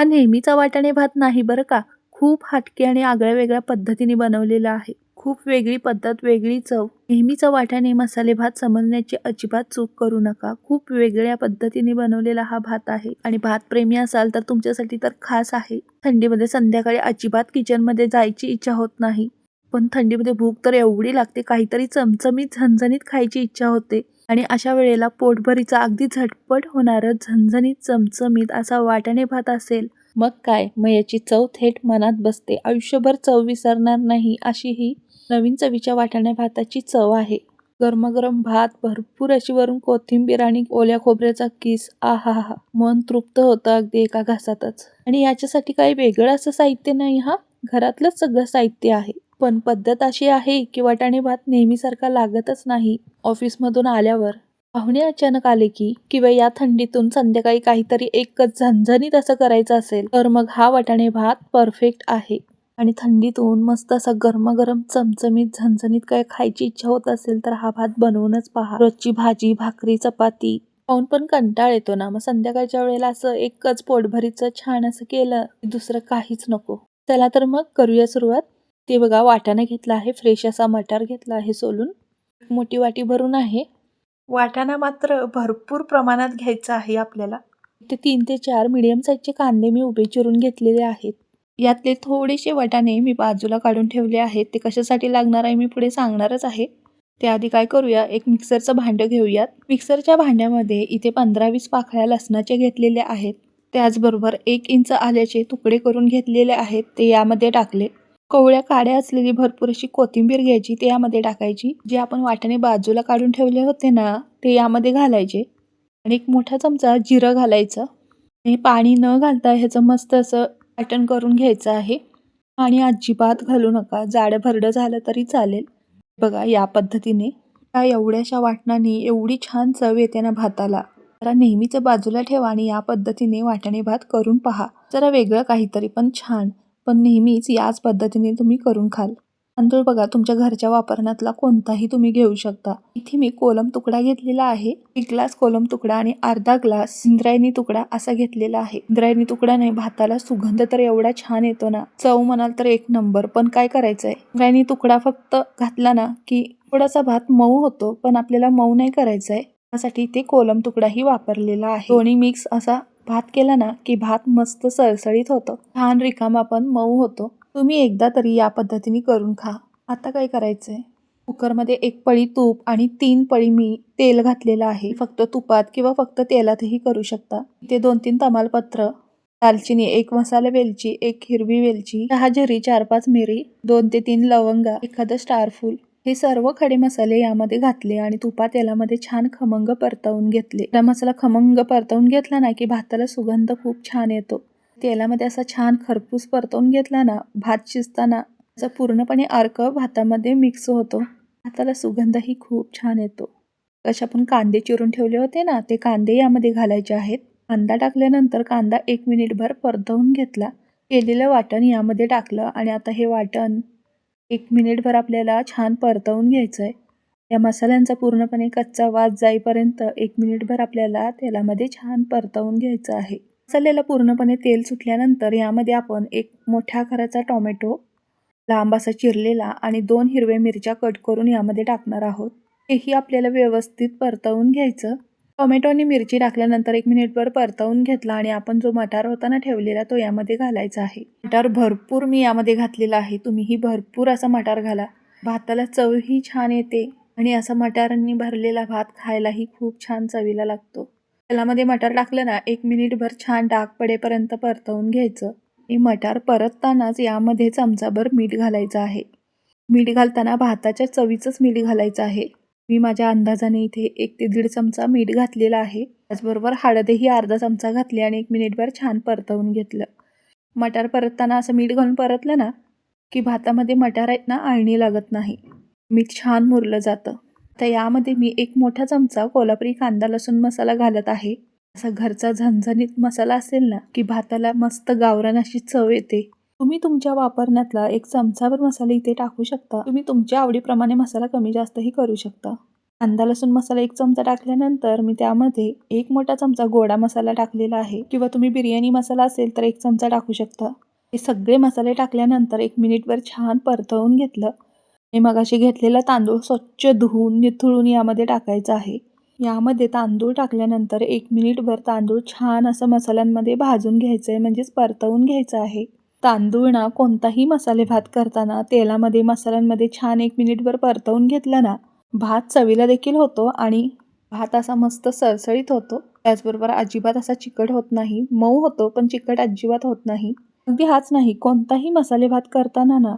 हा नेहमीचा वाटाणे भात नाही बरं का? खूप हटके आणि आगळ्या वेगळ्या पद्धतीने बनवलेला आहे. खूप वेगळी पद्धत वेगळी चव. नेहमीचा वाटाणे मसाले भात समजण्याची अजिबात चूक करू नका. खूप वेगळ्या पद्धतीने बनवलेला हा भात आहे. आणि भात प्रेमी असाल तर तुमच्यासाठी तर खास आहे. थंडीमध्ये संध्याकाळी अजिबात किचनमध्ये जायची इच्छा होत नाही. पण थंडीमध्ये भूक तर एवढी लागते काहीतरी चमचमीत झणझणीत खायची इच्छा होते. आणि अशा वेळेला पोटभरीचा अगदी झटपट होणारं झणझणीत चमचमीत असा वाटाणे भात असेल. मग काय? मग याची चव थेट मनात बसते. आयुष्यभर चव विसरणार नाही अशी ही नवीन चवीच्या वाटाणे भाताची चव आहे. गरमागरम भात भरपूर अशी वरून कोथिंबीर आणि ओल्या खोबऱ्याचा किस. आहा हा मन तृप्त होतं अगदी एका घासातच. आणि याच्यासाठी काही वेगळं असं साहित्य नाही हा? घरातलंच सगळं साहित्य आहे. पण पद्धत अशी आहे की वाटाणे भात नेहमीसारखा लागतच नाही ऑफिसमधून आल्यावर. पाहुणे अचानक आले की किंवा या थंडीतून संध्याकाळी काहीतरी एकच झणझणीत असं करायचं असेल तर मग हा वाटाणे भात परफेक्ट आहे. आणि थंडीतून मस्त असा गरमागरम चमचमीत झणझणीत काय खायची इच्छा होत असेल तर हा भात बनवूनच पहा. रोजची भाजी भाकरी चपाती. खाऊन पण कंटाळ येतो ना मग संध्याकाळच्या वेळेला असं एकच पोटभरीचं छान असं केलं दुसरं काहीच नको. चला तर मग करूया सुरुवात. ते बघा वाटाणा घेतला आहे फ्रेश असा मटार घेतला आहे सोलून. मोठी वाटी भरून आहे. वाटाणा मात्र भरपूर प्रमाणात घ्यायचा आहे आपल्याला. ते तीन ते चार मिडियम साईजचे कांदे मी उभे चिरून घेतलेले आहेत. यातले थोडेसे वाटाणे मी बाजूला काढून ठेवले आहेत. ते कशासाठी लागणार आहे मी पुढे सांगणारच आहे. त्याआधी काय करूया एक मिक्सरचं भांडं घेऊयात. मिक्सरच्या भांड्यामध्ये इथे पंधरा वीस पाकळ्या लसणाचे घेतलेले आहेत. त्याचबरोबर एक इंच आल्याचे तुकडे करून घेतलेले आहेत. ते यामध्ये टाकले. कोवळ्या काड्या असलेली भरपूर अशी कोथिंबीर घ्यायची ते यामध्ये टाकायची. जे आपण वाटाणे बाजूला काढून ठेवले होते ना ते यामध्ये घालायचे. आणि एक मोठा चमचा जिरं घालायचं. आणि पाणी न घालता ह्याचं मस्त असं वाटण करून घ्यायचं आहे. आणि अजिबात घालू नका. जाडं भरडं झालं तरी चालेल. बघा या पद्धतीने. त्या एवढ्याशा वाटणाने एवढी छान चव येते ना भाताला. जरा नेहमीचं बाजूला ठेवा आणि या पद्धतीने वाटाणे भात करून पहा. जरा वेगळं काहीतरी पण छान. पण नेहमीच याच पद्धतीने तुम्ही करून खाल. तांदूळ बघा तुमच्या घरच्या वापरण्यातला कोणताही तुम्ही घेऊ शकता. इथे मी कोलम तुकडा घेतलेला आहे. एक ग्लास कोलम तुकडा आणि अर्धा ग्लास इंद्रायणी तुकडा असा घेतलेला आहे. इंद्रायणी तुकड्याने भाताला सुगंध तर एवढा छान येतो ना. चव म्हणाल तर एक नंबर पण काय करायचंय? इंद्रायणी तुकडा फक्त घातला ना की थोडासा भात मऊ होतो पण आपल्याला मऊ नाही करायचंय. त्यासाठी इथे कोलम तुकडाही वापरलेला आहे. दोन्ही मिक्स असा भात केला ना की भात मस्त सळसळीत होतं. छान रिकामा पण मऊ होतो. तुम्ही एकदा तरी या पद्धतीने करून खा. आता काय करायचंय? कुकरमध्ये एक पळी तूप आणि तीन पळी मी तेल घातलेलं आहे. फक्त तुपात किंवा फक्त तेलातही करू शकता. इथे दोन तीन तमालपत्र दालचिनी एक मसाला वेलची एक हिरवी वेलची दहा झरी चार पाच मिरी दोन ते तीन लवंगा एखादं स्टारफूल हे सर्व खडे मसाले यामध्ये घातले आणि तुपा तेलामध्ये छान खमंग परतवून घेतले. हा मसाला खमंग परतवून घेतला ना की भाताला सुगंध खूप छान येतो. तेलामध्ये असा छान खरपूस परतवून घेतला ना भात शिजताना त्याचा पूर्णपणे अर्क भातामध्ये मिक्स होतो. भाताला सुगंधही खूप छान येतो. कसे आपण कांदे चिरून ठेवले होते ना ते कांदे यामध्ये घालायचे आहेत. कांदा टाकल्यानंतर कांदा एक मिनिटभर परतवून घेतला. केलेलं वाटण यामध्ये टाकलं आणि आता हे वाटण एक मिनिटभर आपल्याला छान परतवून घ्यायचं आहे या मसाल्यांचा पूर्णपणे कच्चा वास जाईपर्यंत एक मिनिटभर आपल्याला तेलामध्ये छान परतवून घ्यायचं आहे. मसाल्याला पूर्णपणे तेल सुटल्यानंतर यामध्ये आपण एक मोठ्या आकाराचा टोमॅटो लांब असा चिरलेला आणि दोन हिरव्या मिरच्या कट करून यामध्ये टाकणार आहोत. हेही आपल्याला व्यवस्थित परतवून घ्यायचं. टोमॅटो आणि मिरची टाकल्यानंतर एक मिनिटभर परतवून घेतला आणि आपण जो मटार होता ना ठेवलेला तो यामध्ये घालायचा आहे. मटार भरपूर मी यामध्ये घातलेला आहे. तुम्हीही भरपूर असा मटार घाला. भाताला चवही छान येते आणि असा मटारांनी भरलेला भात खायलाही खूप छान चवीला लागतो. तेलामध्ये मटार टाकलं ना एक मिनिटभर छान डाग पडेपर्यंत परतवून घ्यायचं. आणि मटार परततानाच यामध्ये चमचाभर मीठ घालायचं आहे. मीठ घालताना भाताच्या चवीचंच मीठ घालायचं आहे. मी माझ्या अंदाजाने इथे एक ते दीड चमचा मीठ घातलेला आहे. त्याचबरोबर हळदही अर्धा चमचा घातली आणि एक मिनिटभर छान परतवून घेतलं. मटार परतताना असं मीठ घालून परतलं ना की भातामध्ये मटार आहेत ना आळणी लागत नाही. मीठ छान मुरलं जातं. तर यामध्ये मी एक मोठा चमचा कोल्हापुरी कांदा लसूण मसाला घालत आहे. असा घरचा झणझणीत मसाला असेल ना की भाताला मस्त गावरान अशी चव येते. तुम्ही तुमच्या वापरण्यातला एक चमचाभर मसाला इथे टाकू शकता. तुम्ही तुमच्या आवडीप्रमाणे मसाला कमी जास्तही करू शकता. कांदा लसूण मसाला एक चमचा टाकल्यानंतर मी त्यामध्ये एक मोठा चमचा गोडा मसाला टाकलेला आहे. किंवा तुम्ही बिर्याणी मसाला असेल तर एक चमचा टाकू शकता. हे सगळे मसाले टाकल्यानंतर एक मिनिटभर छान परतवून घेतलं. आणि मगाशी घेतलेला तांदूळ स्वच्छ धुवून निथळून यामध्ये टाकायचा आहे. यामध्ये तांदूळ टाकल्यानंतर एक मिनिटभर तांदूळ छान असं मसाल्यांमध्ये भाजून घ्यायचं आहे म्हणजेच परतवून घ्यायचं आहे. तांदूळ ना कोणताही मसाले भात करताना तेलामध्ये मसाल्यांमध्ये छान एक मिनिटभर परतवून घेतला ना भात चवीला देखील होतो आणि भात असा मस्त सरसळीत होतो. त्याचबरोबर अजिबात असा चिकट होत नाही. मऊ होतो पण चिकट अजिबात होत नाही. अगदी हाच नाही. कोणताही मसाले भात करताना ना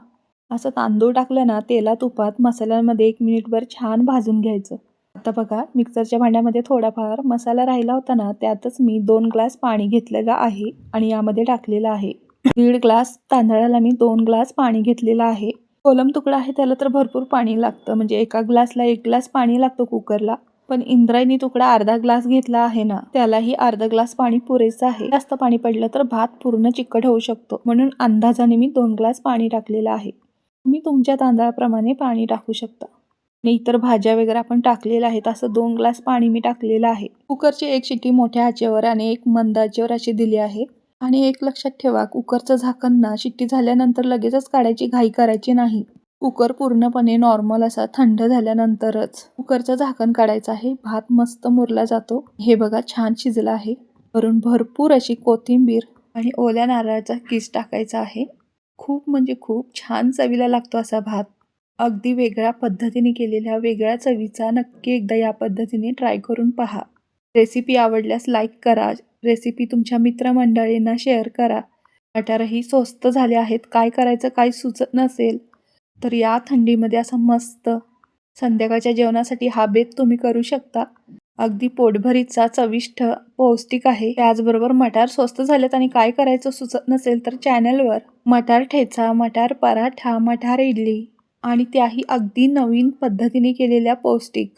असं तांदूळ टाकलं ना तेला तुपात मसाल्यांमध्ये एक मिनिटभर छान भाजून घ्यायचं. आता बघा मिक्सरच्या भांड्यामध्ये थोडाफार मसाला राहिला होता ना त्यातच मी दोन ग्लास पाणी घेतलेलं आहे आणि यामध्ये टाकलेलं आहे. दीड ग्लास तांदळाला मी दोन ग्लास पाणी घेतलेलं आहे. कोलम तुकडा आहे त्याला तर भरपूर पाणी लागतं. म्हणजे एका ग्लासला एक ग्लास पाणी लागतं कुकरला. पण इंद्रायणी तुकडा अर्धा ग्लास घेतला आहे ना त्यालाही अर्धा ग्लास पाणी पुरेसं आहे. जास्त पाणी पडलं तर भात पूर्ण चिकट होऊ शकतो. म्हणून अंदाजाने मी दोन ग्लास पाणी टाकलेलं आहे. तुम्ही तुमच्या तांदळाप्रमाणे पाणी टाकू शकता. आणि इतर भाज्या वगैरे आपण टाकलेल्या आहेत असं दोन ग्लास पाणी मी टाकलेलं आहे. कुकरची एक शिट्टी मोठ्या आचेवर आणि एक मंद आचेवर अशी दिली आहे. आणि एक लक्षात ठेवा कुकरचं झाकण ना शिट्टी झाल्यानंतर लगेचच काढायची घाई करायची नाही. कुकर पूर्णपणे नॉर्मल असा थंड झाल्यानंतरच. कुकरचं झाकण काढायचं आहे भात मस्त मुरला जातो. हे बघा छान शिजलं आहे. वरून भरपूर अशी कोथिंबीर आणि ओल्या नारळाचा किस टाकायचा आहे. खूप म्हणजे खूप छान चवीला लागतो असा भात. अगदी वेगळ्या पद्धतीने केलेल्या वेगळ्या चवीचा नक्की एकदा या पद्धतीने ट्राय करून पहा. रेसिपी आवडल्यास लाईक करा रेसिपी तुमच्या मित्रमंडळींना शेअर करा. मटारही स्वस्त झाले आहेत. काय करायचं काय सुचत नसेल? तर या थंडीमध्ये असं मस्त संध्याकाळच्या जेवणासाठी हा बेत तुम्ही करू शकता. अगदी पोटभरीचा चविष्ट पौष्टिक आहे. त्याचबरोबर मटार स्वस्त झालेत आणि काय करायचं सुचत नसेल तर चॅनलवर मटार ठेचा मटार पराठा मटार इडली आणि त्याही अगदी नवीन पद्धतीने केलेल्या पौष्टिक.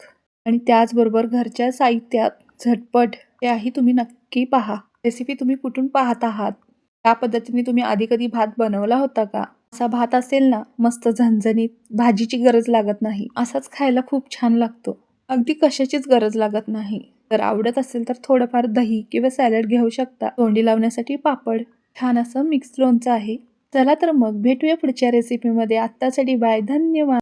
आणि त्याचबरोबर घरच्या साहित्यात झटपट त्याही तुम्ही नक्की नक्की पहा. रेसिपी तुम्ही कुठून पाहत आहात? त्या पद्धतीने तुम्ही आधी कधी भात बनवला होता का? असा भात असेल ना मस्त झणझणीत भाजीची गरज लागत नाही. असाच खायला खूप छान लागतो. अगदी कशाचीच गरज लागत नाही. जर आवडत असेल तर थोडंफार दही किंवा सॅलड घेऊ शकता. तोंडी लावण्यासाठी पापड. छान असं मिक्स लोणचं आहे. चला तर मग भेटूया पुढच्या रेसिपीमध्ये आत्तासाठी बाय धन्यवाद.